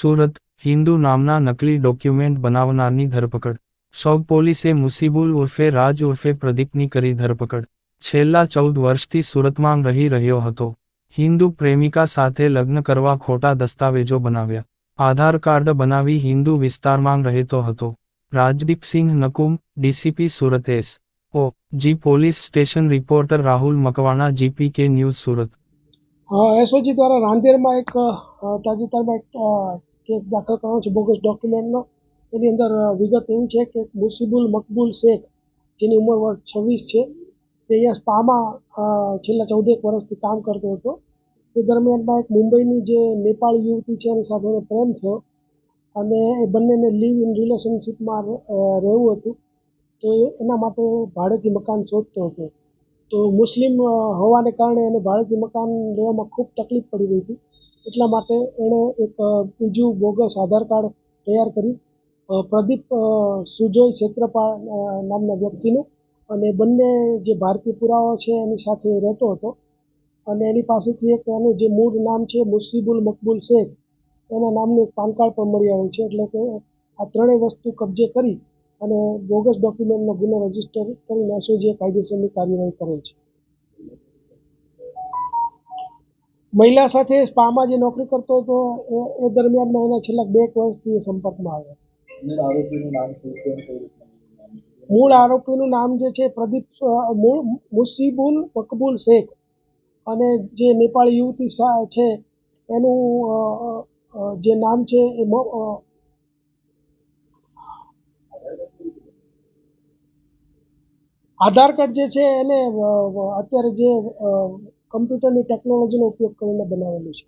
સુરત, હિન્દુ નામના નકલી ડોક્યુમેન્ટ બનાવનારની ધરપકડ. સૌ પોલીસે મુસીબુલ ઉર્ફે રાજ ઉર્ફે પ્રદીપની કરી ધરપકડ. છેલ્લા ચૌદ વર્ષથી સુરતમાં રહી રહ્યો હતો. હિન્દુ પ્રેમિકા સાથે લગ્ન કરવા ખોટા દસ્તાવેજો બનાવ્યા. આધાર કાર્ડ બનાવી હિન્દુ વિસ્તારમાં રહેતો હતો. Rajdeepsinh Nakum, DCP Surat S. O. G. Police station reporter Rahul Makwana GP K news Surat. SOG દ્વારા રાંદેરમાં એક તાજેતરમાં એક કેસ દાખલ કરવાનો છે બોગસ ડોક્યુમેન્ટનો એની અંદર વિગત એવી છે કે મુસીબુલ મકબૂલ શેખ, જેની ઉંમર વર્ષ છવ્વીસ છે, તે અહીંયા સ્પામાં છેલ્લા ચૌદેક વર્ષથી કામ કરતો હતો. તે દરમિયાનમાં એક મુંબઈની જે નેપાળી યુવતી છે, એની સાથે પ્રેમ થયો અને એ બંનેને લીવ ઇન રિલેશનશીપમાં રહેવું હતું. તો એના માટે ભાડેથી મકાન શોધતો હતો. તો મુસ્લિમ હોવાને કારણે એને ભાડેથી મકાન લેવામાં ખૂબ તકલીફ પડી રહી હતી. એટલા માટે એણે એક બીજું બોગસ આધાર કાર્ડ તૈયાર કરી. પ્રદીપ સુજોય ક્ષેત્રપાળ નામના વ્યક્તિનું અને બંને જે ભારતીય પુરાવો છે એની સાથે રહેતો હતો. અને એની પાસેથી એક એનું જે મૂળ નામ છે મુસીબુલ મકબૂલ શેખ, એના નામનું એક પાન કાર્ડ પણ મળી આવ્યું છે. એટલે કે આ ત્રણેય વસ્તુ કબજે કરી અને બોગસ ડોક્યુમેન્ટનો ગુનો રજિસ્ટર કરીને એસઓજીએ કાયદેસરની કાર્યવાહી કરેલ છે. મહિલા સાથે સ્પામાં જે નોકરી કરતો હતો એ દરમિયાનમાં એના છેલ્લા બે વર્ષથી એ સંપર્કમાં આવ્યો. મૂળ આરોપીનું નામ જે છે પ્રદીપ મૂળ મુસીબુલ મકબૂલ શેખ. અને જે નેપાળી યુવતી છે એનું જે નામ છે એ આધાર કાર્ડ જે છે એને અત્યારે જે કમ્પ્યુટરની ટેકનોલોજીનો ઉપયોગ કરીને બનાવેલું છે.